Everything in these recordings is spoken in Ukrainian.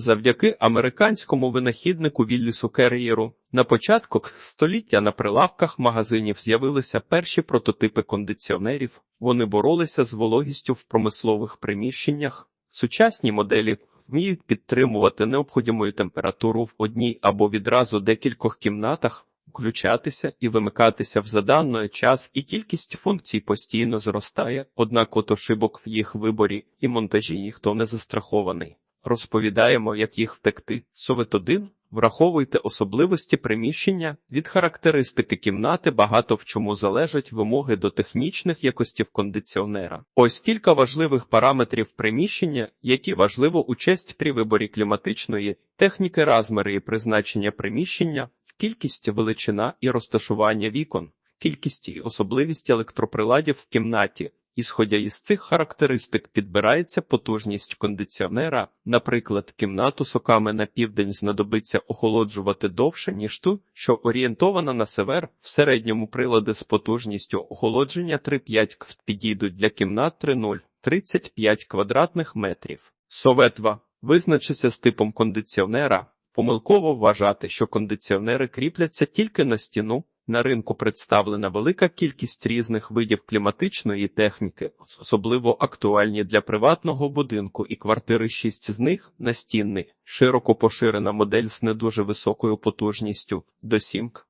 Завдяки американському винахіднику Віллісу Керрієру на початку століття на прилавках магазинів з'явилися перші прототипи кондиціонерів. Вони боролися з вологістю в промислових приміщеннях. Сучасні моделі вміють підтримувати необхідну температуру в одній або відразу декількох кімнатах, включатися і вимикатися в заданий час, і кількість функцій постійно зростає, однак от ошибок в їх виборі і монтажі ніхто не застрахований. Розповідаємо, як їх втекти. Совет 1. Враховуйте особливості приміщення, від характеристики кімнати багато в чому залежать вимоги до технічних якостів кондиціонера. Ось кілька важливих параметрів приміщення, які важливо учесть при виборі кліматичної техніки, розміри і призначення приміщення, кількість величина і розташування вікон, кількість і особливість електроприладів в кімнаті. Ісходя із цих характеристик підбирається потужність кондиціонера. Наприклад, кімнату соками на південь знадобиться охолоджувати довше, ніж ту, що орієнтована на север. В середньому прилади з потужністю охолодження 3,5 кв підійдуть для кімнат 3,0 35 квадратних метрів. Советва визначиться з типом кондиціонера. Помилково вважати, що кондиціонери кріпляться тільки на стіну. На ринку представлена велика кількість різних видів кліматичної техніки, особливо актуальні для приватного будинку і квартири. Шість з них настінний, широко поширена модель з не дуже високою потужністю до сімк.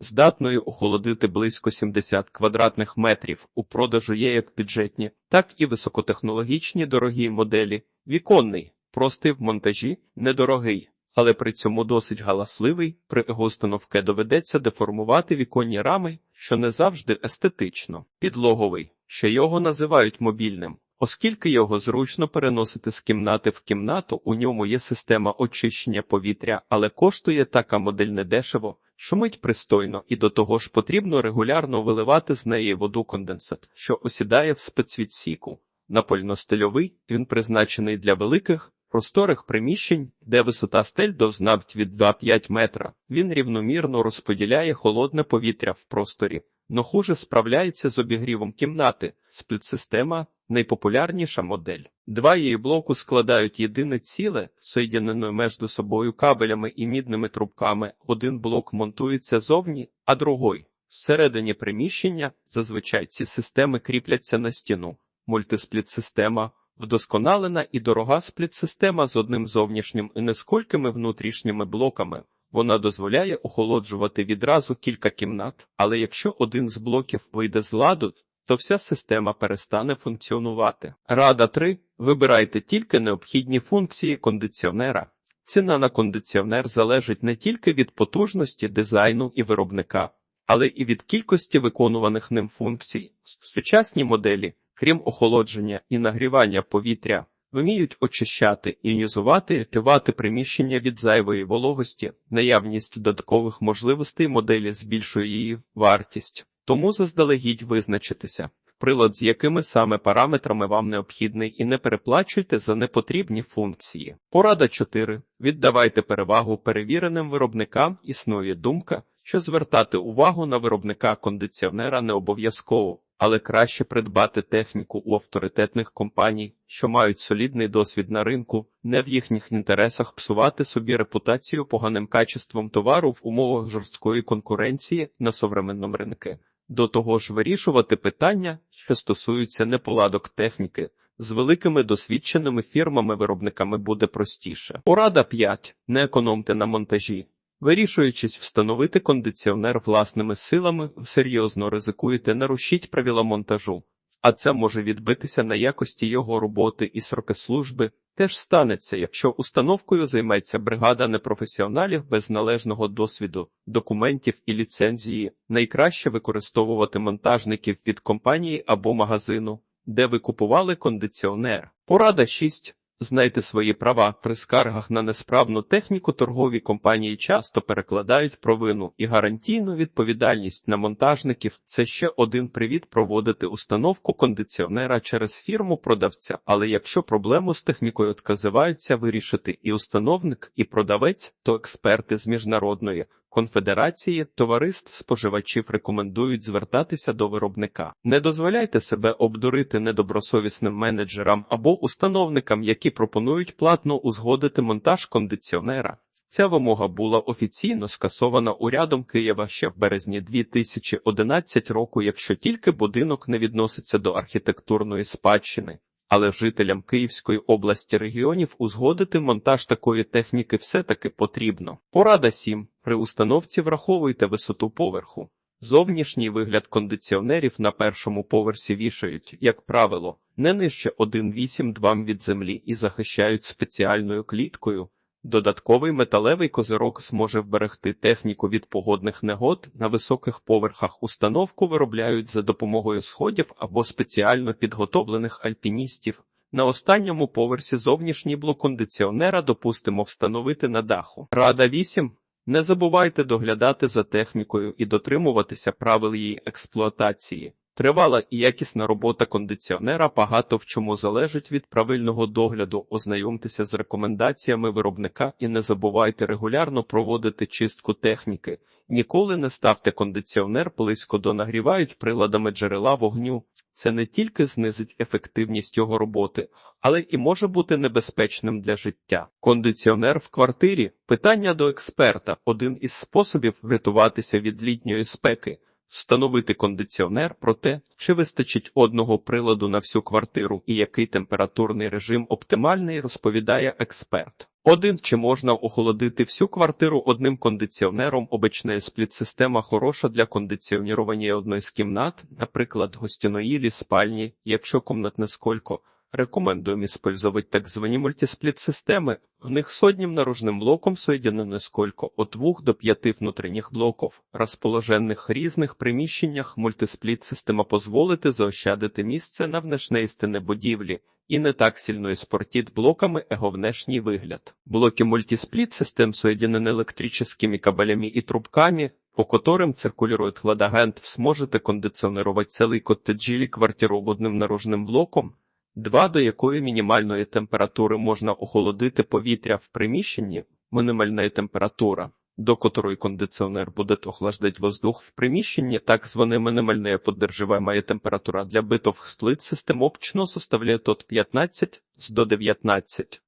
Здатною охолодити близько 70 квадратних метрів. У продажу є як бюджетні, так і високотехнологічні дорогі моделі. Віконний, простий в монтажі, недорогий але при цьому досить галасливий, при його установки доведеться деформувати віконні рами, що не завжди естетично, підлоговий, що його називають мобільним. Оскільки його зручно переносити з кімнати в кімнату, у ньому є система очищення повітря, але коштує така модель недешево, шумить пристойно, і до того ж потрібно регулярно виливати з неї воду конденсат, що осідає в спецвідсіку. Напольно-стильовий він призначений для великих просторих приміщень, де висота стель дознавть від 2-5 метра, він рівномірно розподіляє холодне повітря в просторі, но хуже справляється з обігрівом кімнати. Спліт-система найпопулярніша модель. Два її блоку складають єдине ціле, соєдинене між собою кабелями і мідними трубками. Один блок монтується зовні, а другой всередині приміщення. Зазвичай ці системи кріпляться на стіну. Мультиспліт-система Вдосконалена і дорога спліт-система з одним зовнішнім і несколькими внутрішніми блоками. Вона дозволяє охолоджувати відразу кілька кімнат, але якщо один з блоків вийде з ладу, то вся система перестане функціонувати. Рада 3. Вибирайте тільки необхідні функції кондиціонера. Ціна на кондиціонер залежить не тільки від потужності дизайну і виробника, але і від кількості виконуваних ним функцій. Сучасні моделі крім охолодження і нагрівання повітря, вміють очищати, іонізувати, тивати приміщення від зайвої вологості, наявність додаткових можливостей моделі збільшує її вартість, тому заздалегідь визначитися. Прилад, з якими саме параметрами вам необхідний, і не переплачуйте за непотрібні функції. Порада 4. Віддавайте перевагу перевіреним виробникам. Існує думка, що звертати увагу на виробника кондиціонера не обов'язково але краще придбати техніку у авторитетних компаній, що мають солідний досвід на ринку, не в їхніх інтересах псувати собі репутацію поганим качеством товару в умовах жорсткої конкуренції на современному ринку. До того ж, вирішувати питання, що стосуються неполадок техніки. З великими досвідченими фірмами-виробниками буде простіше. Порада 5. Не економте на монтажі. Вирішуючись встановити кондиціонер власними силами, серйозно ризикуєте нарушіть правила монтажу, а це може відбитися на якості його роботи і сроки служби. Теж станеться, якщо установкою займеться бригада непрофесіоналів без належного досвіду, документів і ліцензії. Найкраще використовувати монтажників від компанії або магазину, де ви купували кондиціонер. Порада 6. Знайте свої права при скаргах на несправну техніку торгові компанії часто перекладають провину і гарантійну відповідальність на монтажників. Це ще один привід проводити установку кондиціонера через фірму продавця. Але якщо проблему з технікою відказиваються вирішити і установник, і продавець, то експерти з міжнародної Конфедерації товариств споживачів рекомендують звертатися до виробника. Не дозволяйте себе обдурити недобросовісним менеджерам або установникам, які пропонують платно узгодити монтаж кондиціонера. Ця вимога була офіційно скасована урядом Києва ще в березні 2011 року, якщо тільки будинок не відноситься до архітектурної спадщини. Але жителям Київської області регіонів узгодити монтаж такої техніки все-таки потрібно. Порада 7. При установці враховуйте висоту поверху. Зовнішній вигляд кондиціонерів на першому поверсі вішають, як правило, не нижче 1,8-2 від землі і захищають спеціальною кліткою. Додатковий металевий козирок зможе вберегти техніку від погодних негод. На високих поверхах установку виробляють за допомогою сходів або спеціально підготовлених альпіністів. На останньому поверсі зовнішній блок кондиціонера допустимо встановити на даху. Рада 8. Не забувайте доглядати за технікою і дотримуватися правил її експлуатації. Тривала і якісна робота кондиціонера багато в чому залежить від правильного догляду. Ознайомтеся з рекомендаціями виробника і не забувайте регулярно проводити чистку техніки. Ніколи не ставте кондиціонер близько до нагрівають приладами джерела вогню. Це не тільки знизить ефективність його роботи, але і може бути небезпечним для життя. Кондиціонер в квартирі питання до експерта один із способів врятуватися від літньої спеки. Встановити кондиціонер про те, чи вистачить одного приладу на всю квартиру і який температурний режим оптимальний, розповідає експерт. Один чи можна охолодити всю квартиру одним кондиціонером, обична спліт-система хороша для кондиціонірування одної з кімнат, наприклад, гостяної спальні, якщо комнатне сколько. Рекомендуем использовать так звані мультисплит-системи. В них с одним наружным блоком соединено сколько от 2 до 5 внутрішніх блоків, розположених в різних приміщеннях. Мультиспліт-система дозволити заощадити місце на внешній будівлі і не так сильно іспортить блоками его внешній вигляд. Блоки мультисплит-систем соединены электрическими кабелями и трубками, по которым циркулирует хладагент, сможете кондиционировать целый коттедж или квартиру одним наружним блоком, Два до якої мінімальної температури можна охолодити повітря в приміщенні, мінімальна температура, до котрої кондиціонер буде охлаждати воздух в приміщенні, так звана мінімальна поддерживаемая температура для битов сплит систем обчно составляє от 15 до 19.